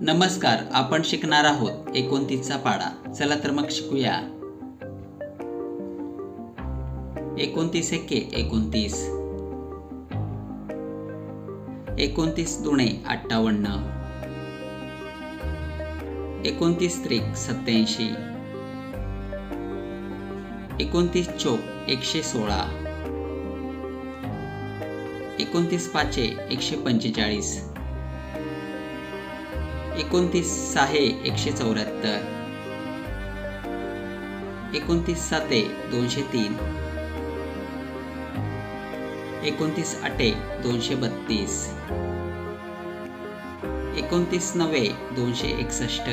नमस्कार आपण शिकणार आहोत एकोणतीसचा पाडा. चला तर मग शिकूया. एकोणतीस एके एकोणतीस. एकोणतीस दुणे अठ्ठावन्न. एकोणतीस त्रिक सत्याऐंशी एकोणतीस चोक एकशे सोळा. एकोणतीस पाचे एकशे पंचेचाळीस. एकोणतीस सहा एकशे चौऱ्याहत्तर. एकोणतीस साते दोनशे तीन. एकोणतीस आठे दोनशे बत्तीस. एकोणतीस नवे दोनशे एकसष्ट.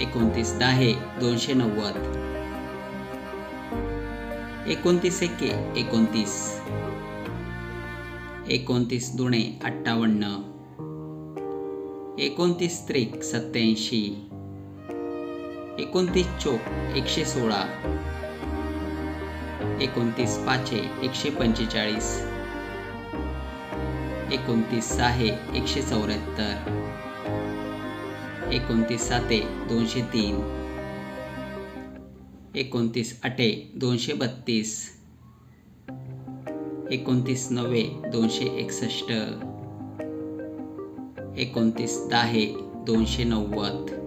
एकोणतीस दहा दोनशे नव्वद. एकोणतीस एके एकोणतीस. एकोणतीस दोने अठ्ठावन्न. एकोणतीस त्रिक सत्याऐंशी एकोणतीस चोक एकशे सोळा. एकोणतीस पाचे एकशे पंचेचाळीस. एकोणतीस सहा एकशे चौऱ्याहत्तर. एकोणतीस साते दोनशे तीन. एकोणतीस आठे दोनशे बत्तीस. एकोणतीस नव्वे दोनशे एकसष्ट. एकोणतीस दहा दोनशे नव्वद.